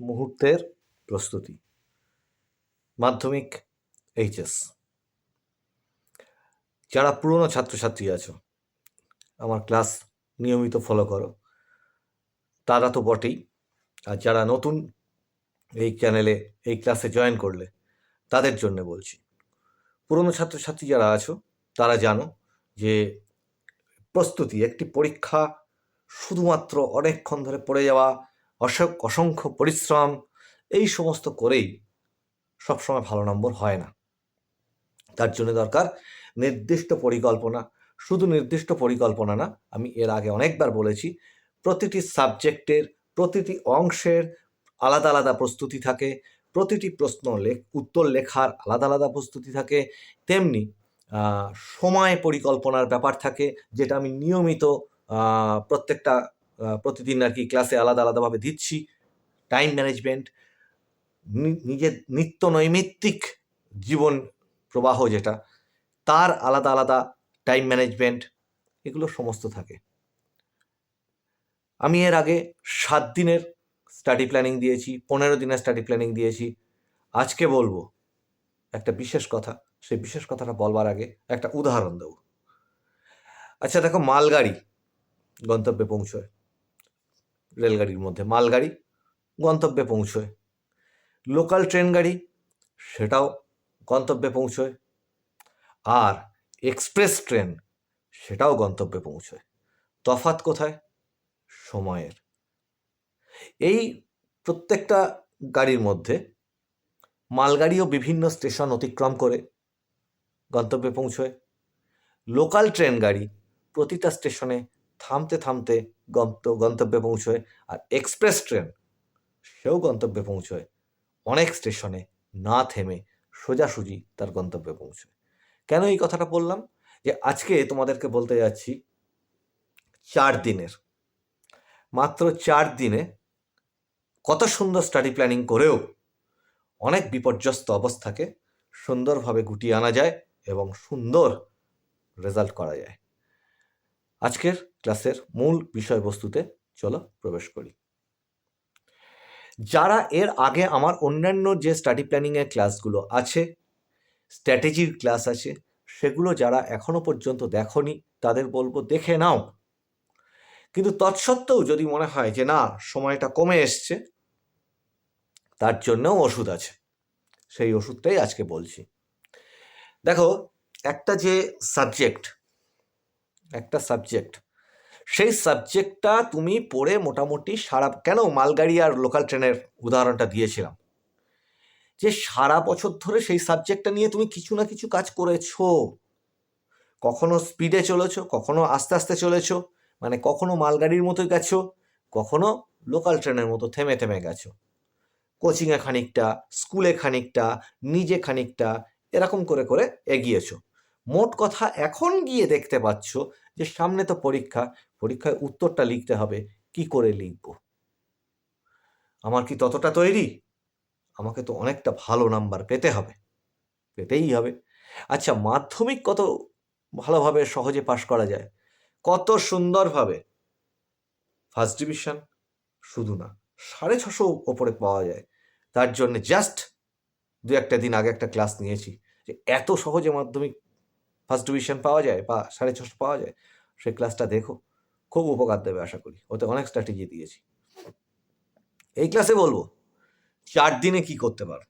মুহূর্তের প্রস্তুতি। মাধ্যমিক, এইচএস। যারা পুরনো ছাত্রছাত্রী আছো, আমার ক্লাস নিয়মিত ফলো করো। তারা তো বটেই। আর যারা নতুন এই চ্যানেলে এই ক্লাসে জয়েন করলে, তাদের জন্য বলছি। পুরনো ছাত্রছাত্রী যারা আছো, তারা জানো যে প্রস্তুতি, একটি পরীক্ষা শুধুমাত্র অনেকক্ষণ ধরে পড়ে যাওয়া অসংখ্য পরিশ্রম, এই সমস্ত করেই সবসময় ভালো নম্বর হয় না। তার জন্য দরকার নির্দিষ্ট পরিকল্পনা। শুধু নির্দিষ্ট পরিকল্পনা না, আমি এর আগে অনেকবার বলেছি, প্রতিটি সাবজেক্টের, প্রতিটি অংশের আলাদা আলাদা প্রস্তুতি থাকে, প্রতিটি প্রশ্ন লেখ, উত্তর লেখার আলাদা আলাদা প্রস্তুতি থাকে, তেমনি সময় পরিকল্পনার ব্যাপার থাকে, যেটা আমি নিয়মিত প্রত্যেকটা প্রতিদিন আর কি ক্লাসে আলাদা আলাদাভাবে দিচ্ছি। টাইম ম্যানেজমেন্ট নিজের নিত্য নৈমিত্তিক জীবন প্রবাহ যেটা, তার আলাদা আলাদা টাইম ম্যানেজমেন্ট এগুলো সমস্ত থাকে। আমি এর আগে সাত দিনের স্টাডি প্ল্যানিং দিয়েছি, পনেরো দিনের স্টাডি প্ল্যানিং দিয়েছি। আজকে বলব, একটা বিশেষ কথা, সেই বিশেষ কথাটা বলবার আগে একটা উদাহরণ দেব। আচ্ছা দেখো মালগাড়ি গন্তব্যে পৌঁছয়। রেলগাড়ির মধ্যে, মালগাড়ি গন্তব্যে পৌঁছয়। লোকাল ট্রেন গাড়ি সেটাও গন্তব্যে পৌঁছয়। আর এক্সপ্রেস ট্রেন, সেটাও গন্তব্যে পৌঁছয়। তফাৎ কোথায়? সময়ের। এই প্রত্যেকটা গাড়ির মধ্যে মালগাড়িও বিভিন্ন স্টেশন অতিক্রম করে গন্তব্যে পৌঁছয়। লোকাল ট্রেন গাড়ি প্রতিটা স্টেশনে থামতে থামতে গন্ত, গন্তব্যে পৌঁছয় আর এক্সপ্রেস ট্রেন, সেও গন্তব্যে পৌঁছয়। অনেক স্টেশনে না থেমে সোজাসুজি তার গন্তব্যে পৌঁছয়। কেন এই কথাটা বললাম? যে আজকে তোমাদেরকে বলতে যাচ্ছি, চার দিনের। মাত্র চার দিনে কত সুন্দর স্টাডি প্ল্যানিং করেও অনেক বিপর্যস্ত অবস্থাকে সুন্দরভাবে গুটিয়ে আনা যায় এবং সুন্দর রেজাল্ট করা যায়। আজকের ক্লাসের মূল বিষয়বস্তুতে চলো প্রবেশ করি। যারা এর আগে আমার অন্যান্য যে স্টাডি প্ল্যানিংয়ের ক্লাসগুলো আছে স্ট্র্যাটেজির ক্লাস আছে, সেগুলো যারা এখনও পর্যন্ত দেখনি, তাদের বলব দেখে নাও। কিন্তু তৎসত্ত্বেও যদি মনে হয় যে না, সময়টা কমে এসছে, তার জন্যও ওষুধ আছে। সেই ওষুধটাই আজকে বলছি। দেখো, একটা যে সাবজেক্ট একটা সাবজেক্ট সেই সাবজেক্টটা তুমি পড়ে মোটামুটি সারা, কেন মালগাড়ি আর লোকাল ট্রেনের উদাহরণটা দিয়েছিলাম? যে সারা বছর ধরে সেই সাবজেক্টটা নিয়ে তুমি কিছু না কিছু কাজ করেছ। কখনো স্পিডে চলেছো, কখনো আস্তে আস্তে চলেছো মানে কখনো মালগাড়ির মতো গেছো, কখনো লোকাল ট্রেনের মতো থেমে থেমে গেছো। কোচিংয়ে খানিকটা স্কুলে খানিকটা, নিজে খানিকটা, এরকম করে করে এগিয়েছো। মোট কথা এখন গিয়ে দেখতে পাচ্ছ যে সামনে তো পরীক্ষা, পরীক্ষায় উত্তরটা লিখতে হবে, কি করে লিখব? আমার কি ততটা তৈরি? আমাকে তো অনেকটা ভালো নাম্বার পেতে হবে, পেতেই হবে। আচ্ছা মাধ্যমিক কত ভালোভাবে, সহজে পাশ করা যায়? কত সুন্দরভাবে? ফার্স্ট ডিভিশন শুধু না, সাড়ে ছশো ওপরে পাওয়া যায়। তার জন্য জাস্ট দু একটা দিন আগে একটা ক্লাস নিয়েছি যে এত সহজে মাধ্যমিক ফার্স্ট ডিভিশন পাওয়া যায় বা সাড়ে ছশো পাওয়া যায়, সেই ক্লাসটা দেখো। খুব উপকার দেবে আশা করি। ওতে অনেক স্ট্র্যাটেজি দিয়েছি। এই ক্লাসে বলব, চার দিনে কি করতে পারো?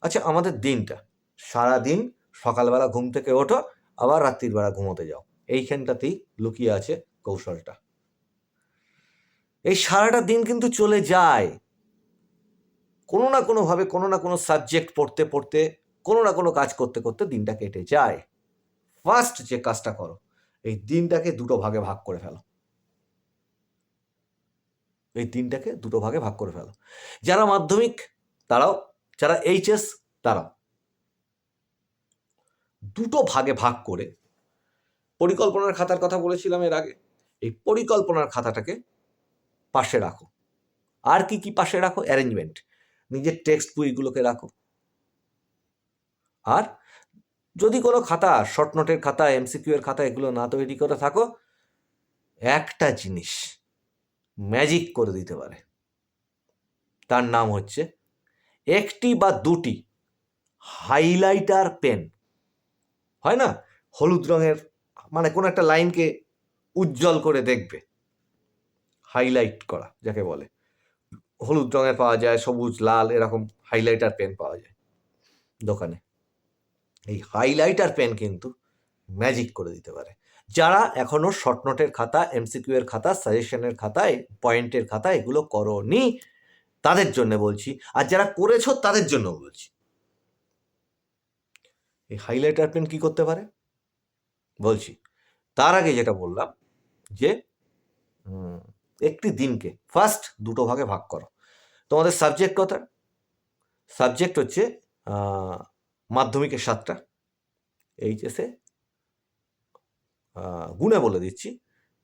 আচ্ছা আমাদের দিনটা। সারা দিন সকালবেলা ঘুম থেকে ওঠো, আবার রাত্রির বেলা ঘুমোতে যাও। এইখানটাতেই লুকিয়ে আছে কৌশলটা। এই সারাটা দিন কিন্তু চলে যায়। কোনো না কোনোভাবে কোনো না কোনো সাবজেক্ট পড়তে পড়তে, কোনো না কোনো কাজ করতে করতে দিনটা কেটে যায়। ফার্স্ট যে কাজটা করো, এই দিনটাকে দুটো ভাগে ভাগ করে ফেলো। এই দিনটাকে দুটো ভাগে ভাগ করে ফেলো। যারা মাধ্যমিক, তারাও, যারা এইচএস, তারাও। দুটো ভাগে ভাগ করে পরিকল্পনার খাতার কথা বলেছিলাম এর আগে, এই পরিকল্পনার খাতাটাকে পাশে রাখো। আর কি কি পাশে রাখো? অ্যারেঞ্জমেন্ট। নিজের টেক্সট বইগুলোকে রাখো। আর যদি কোনো খাতা শর্ট নোটের খাতা এমসিকিউ এর খাতা এগুলো না তৈরি করে থাকো, একটা জিনিস ম্যাজিক করে দিতে পারে। তার নাম হচ্ছে একটি বা দুটি হাইলাইটার পেন হয় না? হলুদ রঙের মানে কোনো একটা লাইনকে উজ্জ্বল করে দেখবে। হাইলাইট করা, যাকে বলে। হলুদ রঙের পাওয়া যায়, সবুজ, লাল, এরকম হাইলাইটার পেন পাওয়া যায় দোকানে। এই হাইলাইটার পেন কিন্তু ম্যাজিক করে দিতে পারে। যারা এখনও শর্ট নোটের খাতা এমসিকিউ এর খাতা সাজেশনের খাতায় পয়েন্টের খাতা এগুলো করনি, তাদের জন্য বলছি। আর যারা করেছ, তাদের জন্য বলছি। এই হাইলাইটার পেন কি করতে পারে? বলছি। তার আগে যেটা বললাম, যে একটি দিনকে ফার্স্ট দুটো ভাগে ভাগ করো। তোমাদের সাবজেক্ট কথা সাবজেক্ট হচ্ছে আহ, মাধ্যমিকের সাতটা। এইচএসে গুণে বলে দিচ্ছি।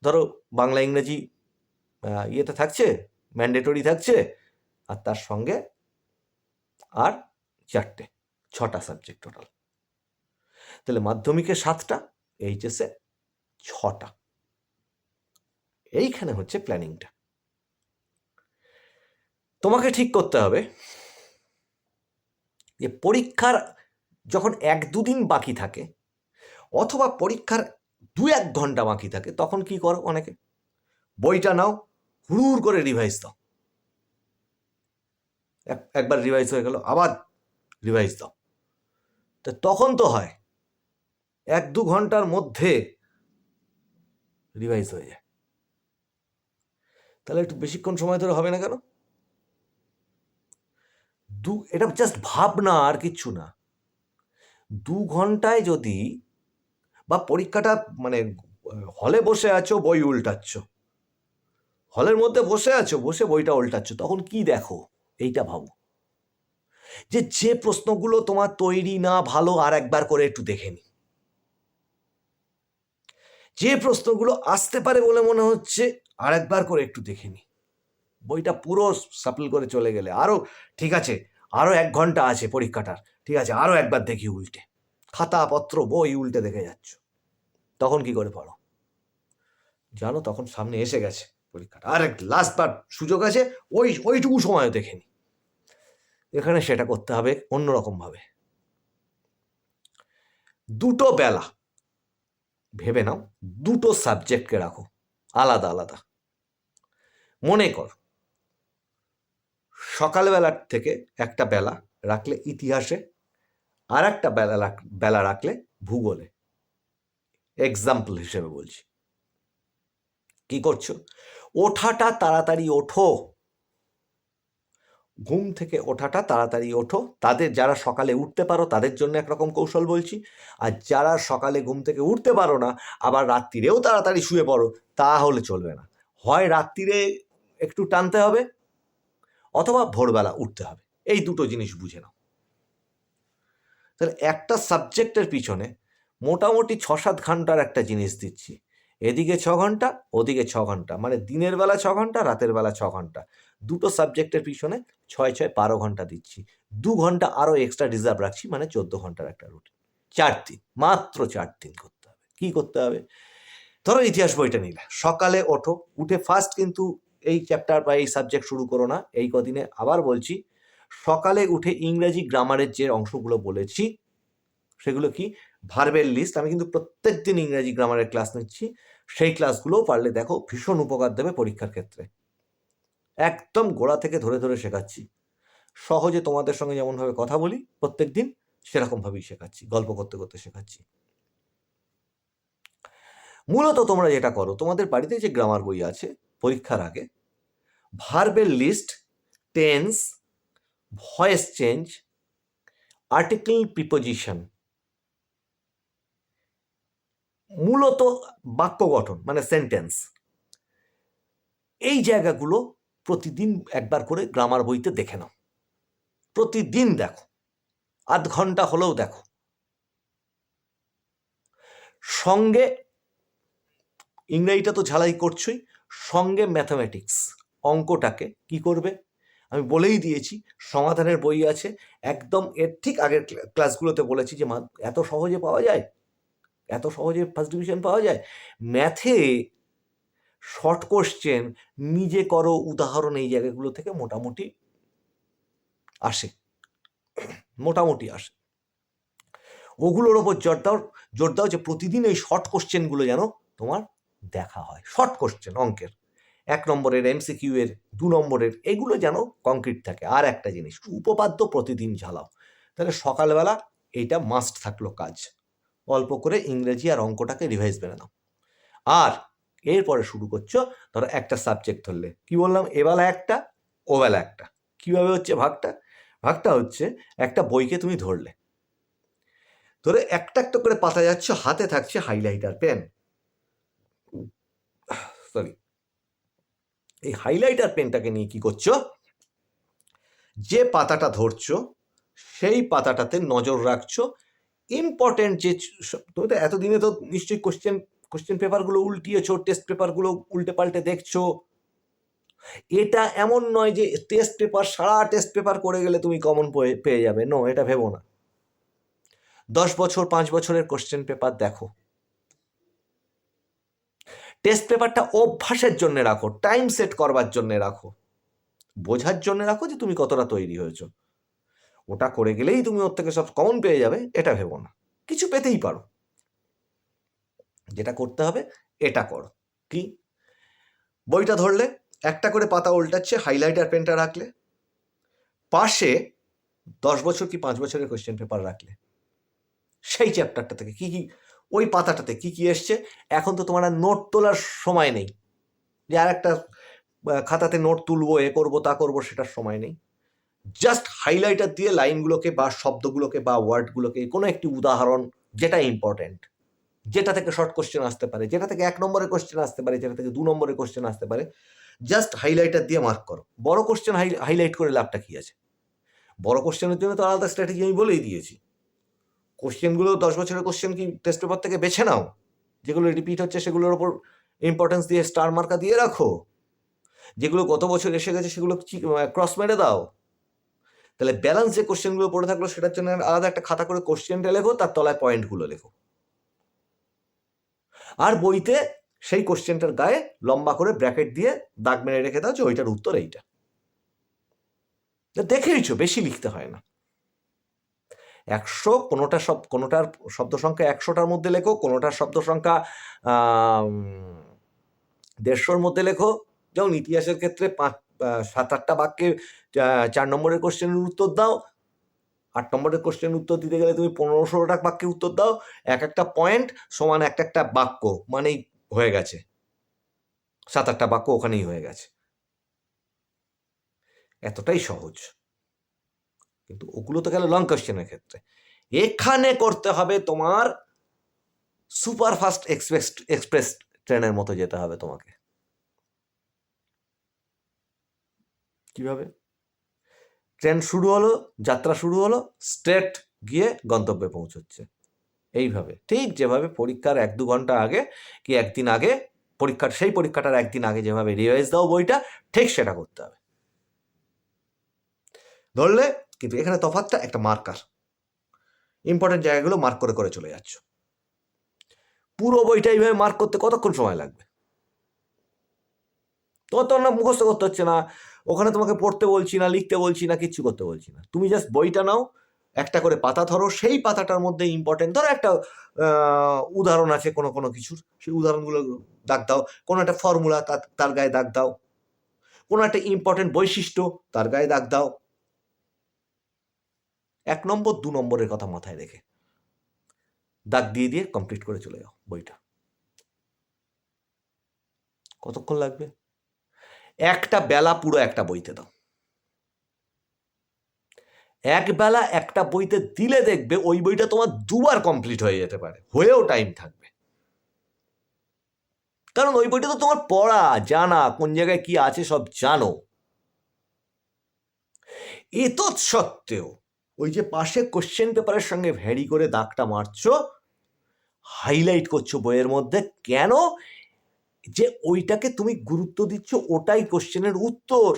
ধরো বাংলা ইংরেজি ইয়েতে থাকছে ম্যান্ডেটরি থাকছে আর তার সঙ্গে আর চারটে ছটা সাবজেক্ট টোটাল তাহলে মাধ্যমিকে সাতটা এইচএসে ছটা। এইখানে হচ্ছে প্ল্যানিংটা তোমাকে ঠিক করতে হবে যে পরীক্ষার যখন এক দুদিন বাকি থাকে, অথবা পরীক্ষার দু এক ঘণ্টা বাকি থাকে, তখন কি করো অনেকে? বইটা নাও, হুড় করে রিভাইজ দাও। এক- একবার রিভাইজ হয়ে গেল, আবার রিভাইজ দাও। তো তখন তো হয়, এক দু ঘণ্টার মধ্যে রিভাইজ হয়ে যায়। তাহলে একটু বেশিক্ষণ সময় ধরে হবে না কেন? দু, এটা জাস্ট ভাবনা আর কিচ্ছু না। ঘন্টায় যদি বা পরীক্ষাটা মানে হলে বসে আছো, বই উল্টাচ্ছ। হলের মধ্যে বসে আছো, বসে বইটা উল্টাচ্ছ, তখন কি দেখো? এইটা ভাবো। যে যে প্রশ্নগুলো তোমার তৈরি না ভালো আর একবার করে একটু দেখে নি। যে প্রশ্নগুলো আসতে পারে বলে মনে হচ্ছে, আর একবার করে একটু দেখে নি। বইটা পুরো সাপল করে চলে গেলে। আরও ঠিক আছে আরও এক ঘণ্টা আছে পরীক্ষাটার। ঠিক আছে আরও একবার দেখি উল্টে। খাতা পত্র বই উল্টে দেখে যাচ্ছ। তখন কি করে পড়ো? জানো, তখন সামনে এসে গেছে পরীক্ষাটা। আর এক লাস্ট বার সুযোগ আছে, ওই, ওইটুকু সময় দেখে নি। এখানে সেটা করতে হবে অন্যরকম ভাবে দুটো বেলা। ভেবে নাও, দুটো সাবজেক্টকে রাখো। আলাদা আলাদা। মনে কর সকালবেলার থেকে একটা বেলা রাখলে ইতিহাসে আর একটা বেলা বেলা রাখলে ভূগোলে। এক্সাম্পল হিসেবে বলছি। কি করছ? ওঠাটা তাড়াতাড়ি ওঠো। ঘুম থেকে ওঠাটা তাড়াতাড়ি ওঠো। তাদের যারা সকালে উঠতে পারো, তাদের জন্য একরকম কৌশল বলছি। আর যারা সকালে ঘুম থেকে উঠতে পারো না, আবার রাত্রিরেও তাড়াতাড়ি শুয়ে পড়ো, তাহলে চলবে না। হয় রাত্রিরে একটু টানতে হবে অথবা ভোরবেলা উঠতে হবে। এই দুটো জিনিস বুঝে নাও। তাহলে একটা সাবজেক্টের পিছনে মোটামুটি ছ সাত ঘণ্টার একটা জিনিস দিচ্ছি। এদিকে ছ ঘণ্টা ওদিকে ছ ঘণ্টা মানে দিনের বেলা ছ ঘণ্টা রাতের বেলা ছ ঘণ্টা দুটো সাবজেক্টের পিছনে ছয় ছয়, বারো ঘণ্টা দিচ্ছি। দু ঘণ্টা আরও এক্সট্রা রিজার্ভ রাখছি মানে চোদ্দ ঘণ্টার একটা রুটিন চার দিন, মাত্র চার দিন করতে হবে। কী করতে হবে? ধরো ইতিহাস বইটা নিলে। সকালে ওঠো, উঠে ফার্স্ট কিন্তু এই চ্যাপ্টার বা এই সাবজেক্ট শুরু করো না, এই কদিনে আবার বলছি, সকালে উঠে ইংরেজি গ্রামারের যে অংশগুলো বলেছি, সেগুলো কি? ভার্বের লিস্ট আমি কিন্তু প্রত্যেক দিন ইংরেজি গ্রামারের ক্লাস নিচ্ছি, সেই ক্লাসগুলোও পারলে দেখো ভীষণ উপকার দেবে পরীক্ষার ক্ষেত্রে। একদম গোড়া থেকে ধরে ধরে শেখাচ্ছি। সহজে তোমাদের সঙ্গে যেমনভাবে কথা বলি প্রত্যেক দিন সেরকমভাবেই শেখাচ্ছি, গল্প করতে করতে শেখাচ্ছি। মূলত তোমরা যেটা করো, তোমাদের বাড়িতে যে গ্রামার বই আছে, পরীক্ষার আগে ভার্বের list tense voice change article preposition মূলত বাক্য গঠন মানে সেন্টেন্স এই জায়গাগুলো প্রতিদিন একবার করে গ্রামার বইতে দেখে নাও। প্রতিদিন দেখো। আধ ঘণ্টা হলেও দেখো। সঙ্গে, ইংরেজিটা তো ঝালাই করছই, সঙ্গে ম্যাথামেটিক্স অঙ্কটাকে কি করবে? আমি বলেই দিয়েছি, সমাধানের বই আছে। একদম এর ঠিক আগের ক্লাসগুলোতে বলেছি যে এত সহজে পাওয়া যায়? এত সহজে ফার্স্ট ডিভিশন পাওয়া যায়? ম্যাথে শর্ট কোশ্চেন নিজে করো উদাহরণ এই জায়গাগুলো থেকে মোটামুটি আসে। মোটামুটি আসে। ওগুলোর ওপর জোর দাও জোর দাও যে প্রতিদিন এই শর্ট কোশ্চেনগুলো যেন তোমার দেখা হয়। শর্ট কোশ্চেন অঙ্কের। এক নম্বরের এমসিকিউ এর, দু নম্বরের, এগুলো যেন কংক্রিট থাকে। আর একটা জিনিস, উপপাদ্য প্রতিদিন ঝালাও। তাহলে সকালবেলা এইটা মাস্ট থাকল কাজ। অল্প করে ইংরেজি আর অঙ্কটাকে রিভাইজ মেরে নাও। আর এরপরে শুরু করছ, ধরো একটা সাবজেক্ট ধরলে। কি বললাম? এবেলা একটা, ওবেলা একটা। কীভাবে হচ্ছে ভাগটা? ভাগটা হচ্ছে একটা বইকে তুমি ধরলে। ধরে একটা একটা করে পাতা যাচ্ছ, হাতে থাকছে হাইলাইটার পেন সরি এই হাইলাইটার পেনটাকে নিয়ে কি করছ? যে পাতাটা ধরছো, সেই পাতাটাতে নজর রাখছো। ইম্পর্টেন্ট যে তুমি তো এতদিনে তো নিশ্চয়ই কোশ্চেন কোশ্চেন পেপারগুলো উল্টিয়েছো টেস্ট পেপারগুলো উল্টে পাল্টে দেখছ। এটা এমন নয় যে টেস্ট পেপার সারা টেস্ট পেপার করে গেলে তুমি কমন পেয়ে যাবে। নো এটা ভেবো না। দশ বছর, পাঁচ বছরের কোশ্চেন পেপার দেখো। টেস্ট পেপারটা অভ্যাসের জন্য রাখো টাইম সেট করবার জন্য রাখো। বোঝার জন্য রাখো যে তুমি কতটা তৈরি হয়েছো। ওটা করে গেলেই তুমি ওর থেকে সব কমন পেয়ে যাবে, এটা ভেবো না। কিছু পেতেই পারো। যেটা করতে হবে, এটা করো। কি? বইটা ধরলে, একটা করে পাতা উল্টাচ্ছে হাইলাইটার পেনটা রাখলে। পাশে দশ বছর কি পাঁচ বছরের কোশ্চেন পেপার রাখলে। সেই চ্যাপ্টারটা থেকে কি কি ওই পাতাটাতে কি কি এসছে? এখন তো তোমার নোট তোলার সময় নেই। যে আর একটা খাতাতে নোট তুলবো, এ করব, তা করব, সেটার সময় নেই। জাস্ট হাইলাইটার দিয়ে লাইনগুলোকে বা শব্দগুলোকে বা ওয়ার্ডগুলোকে, কোনো একটি উদাহরণ যেটা ইম্পর্ট্যান্ট যেটা থেকে শর্ট কোশ্চেন আসতে পারে, যেটা থেকে এক নম্বরের কোশ্চেন আসতে পারে, যেটা থেকে দু নম্বরের কোশ্চেন আসতে পারে জাস্ট হাইলাইটার দিয়ে মার্ক করো। বড় কোশ্চেন হাইলাইট করে লাভটা কি আছে? বড় কোশ্চেনের জন্য তো আলাদা স্ট্র্যাটেজি আমি বলেই দিয়েছি। কোশ্চেনগুলো দশ বছরের কোশ্চেন কি টেস্ট পেপার থেকে বেছে নাও? যেগুলো রিপিট হচ্ছে সেগুলোর ওপর ইম্পর্টেন্স দিয়ে স্টার মার্কা দিয়ে রাখো। যেগুলো গত বছর এসে গেছে সেগুলো ক্রস মেরে দাও। তাহলে ব্যালেন্স যে কোশ্চেনগুলো পড়ে থাকল সেটার জন্য আলাদা একটা খাতা করে কোশ্চেনটা লেখো, তার তলায় পয়েন্টগুলো লেখো। আর বইতে সেই কোশ্চেনটার গায়ে লম্বা করে ব্র্যাকেট দিয়ে দাগ মেরে রেখে দাও যে ওইটার উত্তর এইটা। দেখেইছো বেশি লিখতে হয় না। একশো, কোনোটা সব কোনোটার শব্দ সংখ্যা একশোটার মধ্যে লেখো, কোনোটার শব্দ সংখ্যা দেড়শোর মধ্যে লেখো। যেমন ইতিহাসের ক্ষেত্রে পাঁচ সাত, আটটা বাক্যে চার নম্বরের কোশ্চেনের উত্তর দাও। আট নম্বরের কোশ্চেনের উত্তর দিতে গেলে তুমি পনেরো ষোলোটা বাক্যের উত্তর দাও। এক একটা পয়েন্ট সমান এক একটা বাক্য, মানেই হয়ে গেছে। সাত, আটটা বাক্য ওখানেই হয়ে গেছে। এতটাই সহজ। কিন্তু ওগুলো তো গেল লং কোশ্চেনের ক্ষেত্রে। এখানে করতে হবে তোমার সুপার ফাস্ট এক্সপ্রেস এক্সপ্রেস ট্রেনের মতো যেতে হবে তোমাকে। কীভাবে? ট্রেন শুরু হলো যাত্রা শুরু হলো স্ট্রেট গিয়ে গন্তব্যে পৌঁছচ্ছে। এইভাবে ঠিক যেভাবে পরীক্ষার এক দু ঘণ্টা আগে কি একদিন আগে পরীক্ষার সেই পরীক্ষাটার একদিন আগে যেভাবে রিভাইজ দাও বইটা ঠিক সেটা করতে হবে। ধরলে কিন্তু এখানে তফাৎটা একটা মার্কার ইম্পর্টেন্ট জায়গাগুলো মার্ক করে করে চলে যাচ্ছ। পুরো বইটা এইভাবে মার্ক করতে কতক্ষণ সময় লাগবে? তোমার তো না মুখস্থ করতে হচ্ছে না, ওখানে তোমাকে পড়তে বলছি না, লিখতে বলছি না, কিচ্ছু করতে বলছি না। তুমি জাস্ট বইটা নাও, একটা করে পাতা ধরো, সেই পাতাটার মধ্যে ইম্পর্টেন্ট ধরো একটা উদাহরণ আছে কোনো কোনো কিছুর, সেই উদাহরণগুলো দাগ দাও। কোনো একটা ফর্মুলা তার গায়ে দাগ দাও। কোনো একটা ইম্পর্টেন্ট বৈশিষ্ট্য তার গায়ে দাগ দাও। এক নম্বর, দু নম্বরের কথা মাথায় রেখে। দাগ দিয়ে দিয়ে কমপ্লিট করে চলে যাও বইটা। কতক্ষণ লাগবে? একটা বেলা পুরো একটা বইতে দাও। এক বেলা একটা বইতে দিলে দেখবে ওই বইটা তোমার দুবার কমপ্লিট হয়ে যেতে পারে, হয়েও টাইম থাকবে। কারণ ওই বইটা তো তোমার পড়া, জানা, কোন জায়গায় কি আছে সব জানো। এতৎ সত্ত্বেও ওই যে পাশে কোশ্চেন পেপারের সঙ্গে ভ্যারি করে দাগটা মারছো হাইলাইট করছ বইয়ের মধ্যে, কেন? যে ওইটাকে তুমি গুরুত্ব দিচ্ছ, ওটাই কোশ্চেনের উত্তর।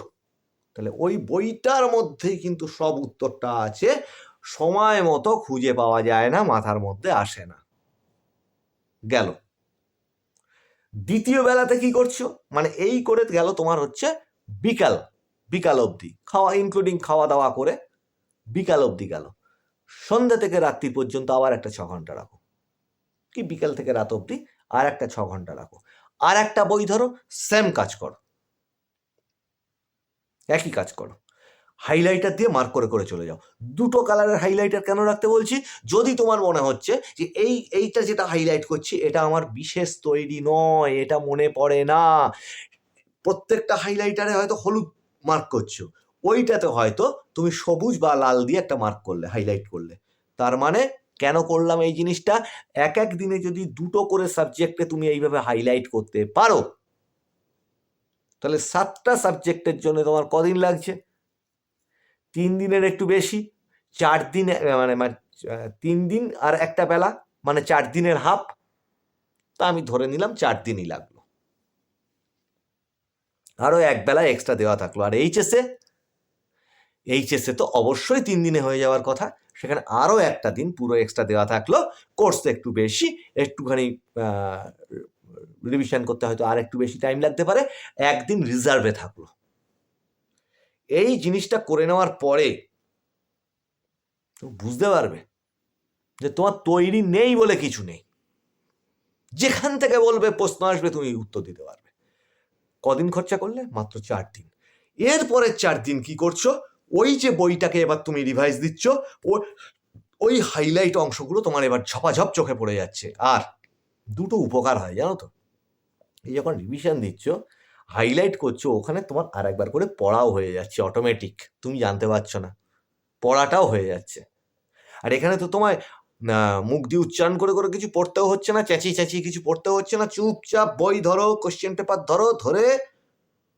তাহলে ওই বইটার মধ্যে কিন্তু সব উত্তরটা আছে, সময় মতো খুঁজে পাওয়া যায় না, মাথার মধ্যে আসে না। গেল। দ্বিতীয় বেলাতে কি করছ? মানে এই করে গেল তোমার হচ্ছে বিকাল বিকাল অবধি। খাওয়া ইনক্লুডিং খাওয়া দাওয়া করে বিকাল অবধি গেল। সন্ধ্যা থেকে রাত্রি পর্যন্ত আবার একটা ছ ঘণ্টা রাখো। কি বিকাল থেকে রাত অবধি? আর একটা ছ ঘণ্টা রাখো। আর একটা বই ধরো সেম কাজ করো। একই কাজ করো। হাইলাইটার দিয়ে মার্ক করে করে চলে যাও। দুটো কালারের হাইলাইটার কেন রাখতে বলছি? যদি তোমার মনে হচ্ছে যে এই, এইটা যেটা হাইলাইট করছি, এটা আমার বিশেষ তৈরি নয়, এটা মনে পড়ে না। প্রত্যেকটা হাইলাইটারে হয়তো হলুদ মার্ক করছ। ওইটাতে হয়তো তুমি সবুজ বা লাল দিয়ে একটা মার্ক করলে হাইলাইট করলে। তার মানে কেন করলাম এই জিনিসটা? এক এক দিনে যদি দুটো করে সাবজেক্টে তুমি এইভাবে হাইলাইট করতে পারো তাহলে সাতটা সাবজেক্টের জন্য তোমার কদিন লাগছে? তিন দিনের একটু বেশি চার দিন মানে মানে, তিন দিন আর একটা বেলা মানে চার দিনের হাফ তা আমি ধরে নিলাম চার দিনই লাগল। আরও এক বেলা এক্সট্রা দেওয়া থাকল। আর এইচএসে এইচএসে তো অবশ্যই তিন দিনে হয়ে যাওয়ার কথা। সেখানে আরও একটা দিন পুরো এক্সট্রা দেওয়া থাকল। কোর্স একটু বেশি, একটুখানি রিভিশন করতে হয়তো আর একটু বেশি টাইম লাগতে পারে। একদিন রিজার্ভে থাকল। এই জিনিসটা করে নেওয়ার পরে বুঝতে পারবে যে তোমার তৈরি নেই বলে কিছু নেই। যেখান থেকে বলবে প্রশ্ন আসবে, তুমি উত্তর দিতে পারবে। কদিন খরচা করলে? মাত্র চার দিন। এরপরের চার দিন কি করছ? ওই যে বইটাকে এবার তুমি রিভাইজ দিচ্ছ, ও, ওই হাইলাইট অংশগুলো তোমার এবার ঝপাঝপ চোখে পড়ে যাচ্ছে। আর দুটো উপকার হয়, জানো তো? এই যখন রিভিশন দিচ্ছ হাইলাইট করছ, ওখানে তোমার আর একবার করে পড়াও হয়ে যাচ্ছে অটোমেটিক তুমি জানতে পারছ না। পড়াটাও হয়ে যাচ্ছে। আর এখানে তো তোমায় মুখ দিয়ে উচ্চারণ করে করে কিছু পড়তেও হচ্ছে না চেঁচিয়ে চেঁচিয়ে কিছু পড়তেও হচ্ছে না, চুপচাপ বই ধরো কোশ্চেন পেপার ধরো, ধরে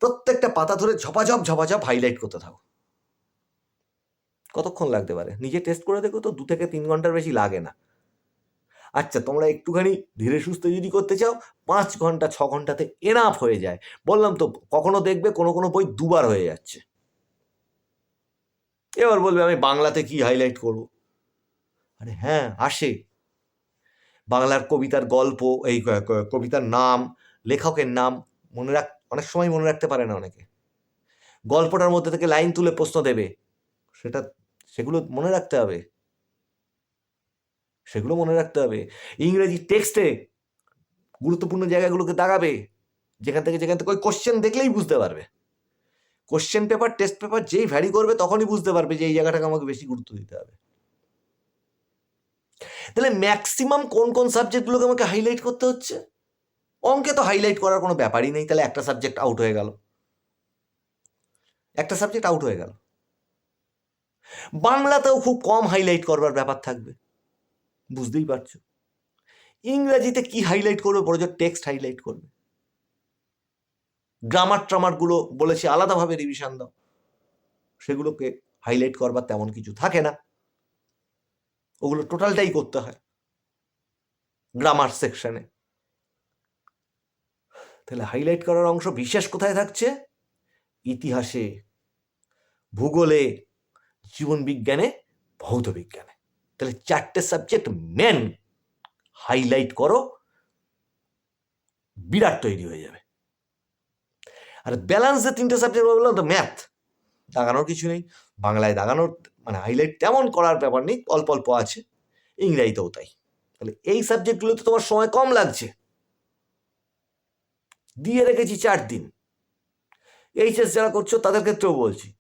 প্রত্যেকটা পাতা ধরে ঝপাঝপ ঝপাঝপ হাইলাইট করতে থাকো। কতক্ষণ লাগতে পারে? নিজে টেস্ট করে দেখো তো দু থেকে তিন ঘণ্টার বেশি লাগে না। আচ্ছা তোমরা একটুখানি ধীরে সুস্থে যদি করতে চাও, পাঁচ ঘণ্টা, ছ ঘন্টাতে এনাফ হয়ে যায়। বললাম তো, কখনো দেখবে কোনো কোনো বই দুবার হয়ে যাচ্ছে। এবার বলবে, আমি বাংলাতে কি হাইলাইট করব? আরে হ্যাঁ আসে। বাংলার কবিতার গল্প, এই কবিতার নাম, লেখকের নাম, মনে রাখ, অনেক সময় মনে রাখতে পারে না অনেকে। গল্পটার মধ্যে থেকে লাইন তুলে প্রশ্ন দেবে। সেটা সেগুলো মনে রাখতে হবে। সেগুলো মনে রাখতে হবে। ইংরেজি টেক্সটে গুরুত্বপূর্ণ জায়গাগুলোকে দাগাবে। যেখান থেকে যেখান থেকে ওই কোশ্চেন দেখলেই বুঝতে পারবে। কোশ্চেন পেপার টেস্ট পেপার যেই ভ্যারি করবে তখনই বুঝতে পারবে যে এই জায়গাটাকে আমাকে বেশি গুরুত্ব দিতে হবে। তাহলে ম্যাক্সিমাম কোন কোন সাবজেক্টগুলোকে আমাকে হাইলাইট করতে হচ্ছে? অঙ্কে তো হাইলাইট করার কোনো ব্যাপারই নেই। তাহলে একটা সাবজেক্ট আউট হয়ে গেল। একটা সাবজেক্ট আউট হয়ে গেল। বাংলাতেও খুব কম হাইলাইট করবার ব্যাপার থাকবে। বুঝতেই পারছ? ইংরাজিতে কি হাইলাইট করবে বড় জোর টেক্সট হাইলাইট করবে। গ্রামার ট্রামারগুলো বলেছি, আলাদাভাবে রিভিশন দাও। সেগুলোকে হাইলাইট করবার তেমন কিছু থাকে না। ওগুলো টোটালটাই করতে হয়। গ্রামার সেকশনে তাহলে হাইলাইট করার অংশ বিশেষ কোথায় থাকছে? ইতিহাসে, ভূগোলে জীবন বিজ্ঞানে, ভৌত বিজ্ঞানে। তাহলে চারটে সাবজেক্ট মেন হাইলাইট করো, বিরাট তৈরি হয়ে যাবে। আর ব্যালেন্স যে তিনটে সাবজেক্ট বললাম, তো ম্যাথ দাগানোর কিছু নেই। বাংলায় দাগানোর মানে হাইলাইট তেমন করার ব্যাপার নেই, অল্প অল্প আছে। ইংরাজিতেও তাই। তাহলে এই সাবজেক্টগুলোতে তোমার সময় কম লাগছে। দিয়ে রেখেছি চার দিন। এইচএস যারা করছ, তাদের ক্ষেত্রেও বলছি।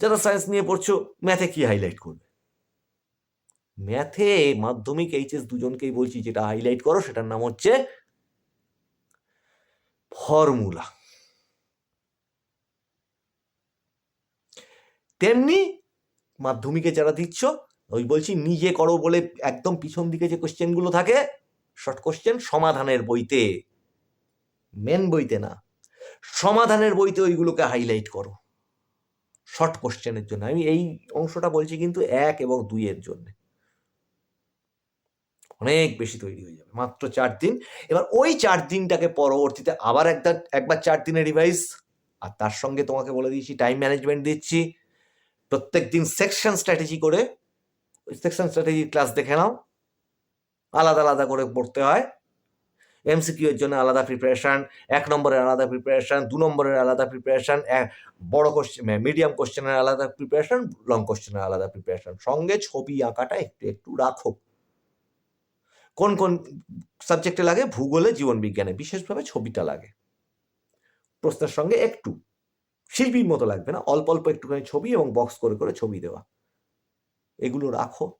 যারা সায়েন্স নিয়ে পড়ছো ম্যাথে কি হাইলাইট করবে? ম্যাথে মাধ্যমিক এইচএস দুজনকেই বলছি, যেটা হাইলাইট করো, সেটার নাম হচ্ছে ফর্মুলা তেমনি মাধ্যমিকে যারা দিচ্ছ, ওই বলছি নিজে করো বলে একদম পিছন দিকে যে কোশ্চেনগুলো থাকে শর্ট কোশ্চেন সমাধানের বইতে মেন বইতে না, সমাধানের বইতে ওইগুলোকে হাইলাইট করো। শর্ট কোশ্চেনের জন্য। আমি এই অংশটা বলছি কিন্তু এক এবং দুইয়ের জন্য। অনেক বেশি তৈরি হয়ে যাবে, মাত্র চার দিন। এবার ওই চার দিনটাকে পরবর্তীতে আবার একটা একবার চার দিনের রিভাইজ আর তার সঙ্গে তোমাকে বলে দিয়েছি টাইম ম্যানেজমেন্ট দিচ্ছি। প্রত্যেক দিন সেকশন স্ট্র্যাটেজি করে সেকশন স্ট্র্যাটেজি ক্লাস দেখে নাও। আলাদা আলাদা করে পড়তে হয়। এমসিকিউ এর জন্য আলাদা প্রিপারেশান এক নম্বরের আলাদা প্রিপারেশান দু নম্বরের আলাদা প্রিপারেশান বড় কোশ্চেন মিডিয়াম কোশ্চেনের আলাদা প্রিপারেশান লং কোশ্চেনের আলাদা প্রিপারেশান সঙ্গে ছবি আঁকাটা একটু একটু রাখো। কোন কোন সাবজেক্টে লাগে? ভূগোলে জীবন বিজ্ঞানে বিশেষভাবে ছবিটা লাগে। প্রশ্নের সঙ্গে একটু। শিল্পীর মতো লাগবে না। অল্প অল্প একটুখানি ছবি এবং বক্স করে করে ছবি দেওয়া। এগুলো রাখো।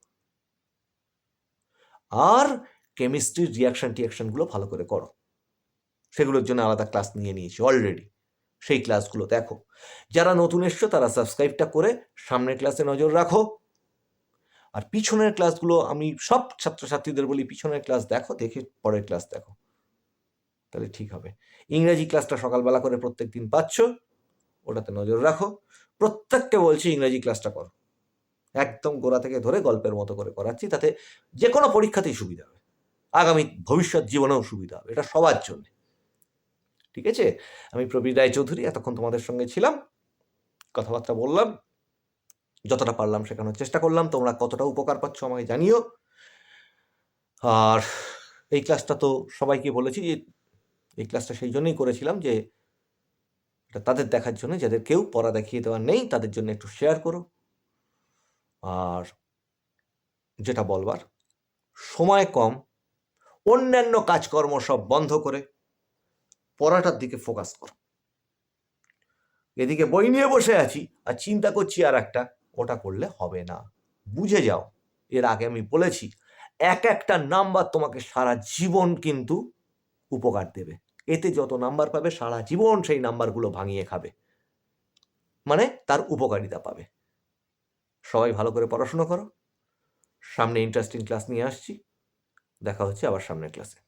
আর কেমিস্ট্রির রিয়াকশন টিয়াকশনগুলো ভালো করে করো। সেগুলোর জন্য আলাদা ক্লাস নিয়ে নিয়েছি অলরেডি সেই ক্লাসগুলো দেখো। যারা নতুন এসছো, তারা সাবস্ক্রাইবটা করে সামনের ক্লাসে নজর রাখো। আর পিছনের ক্লাসগুলো আমি সব ছাত্রছাত্রীদের বলি, পিছনের ক্লাস দেখো, দেখে পরের ক্লাস দেখো। তাহলে ঠিক হবে। ইংরেজি ক্লাসটা সকালবেলা করে প্রত্যেক দিন পাচ্ছ, ওটাতে নজর রাখো। প্রত্যেককে বলছি, ইংরেজি ক্লাসটা করো। একদম গোড়া থেকে ধরে গল্পের মতো করে করাচ্ছি, তাতে যে কোনো পরীক্ষাতেই সুবিধা হবে আগামী ভবিষ্যৎ জীবনেও সুবিধা হবে। এটা সবার জন্য। ঠিক আছে? আমি প্রবীর রায়চৌধুরী, এতক্ষণ তোমাদের সঙ্গে ছিলাম। কথাবার্তা বললাম। যতটা পারলাম শেখানোর চেষ্টা করলাম। তোমরা কতটা উপকার পাচ্ছ আমাকে জানিও। আর এই ক্লাসটা তো সবাইকে বলেছি যে, এই ক্লাসটা সেই জন্যই করেছিলাম যে, এটা তাদের দেখার জন্য, যাদের কেউ পড়া দেখিয়ে দেওয়ার নেই, তাদের জন্য একটু শেয়ার করো। আর যেটা বলবার, সময় কম অন্যান্য কাজকর্ম সব বন্ধ করে পড়াটার দিকে ফোকাস করো। এদিকে বই নিয়ে বসে আছি, আর চিন্তা করছি আর একটা, ওটা করলে হবে না। বুঝে যাও, এর আগে আমি বলেছি, এক একটা নাম্বার তোমাকে সারা জীবন কিন্তু উপকার দেবে। এতে যত নাম্বার পাবে, সারা জীবন সেই নাম্বারগুলো ভাঙিয়ে খাবে। মানে তার উপকারিতা পাবে। সবাই ভালো করে পড়াশোনা করো। সামনে ইন্টারেস্টিং ক্লাস নিয়ে আসছি। দেখা হচ্ছে আবার সামনের ক্লাসে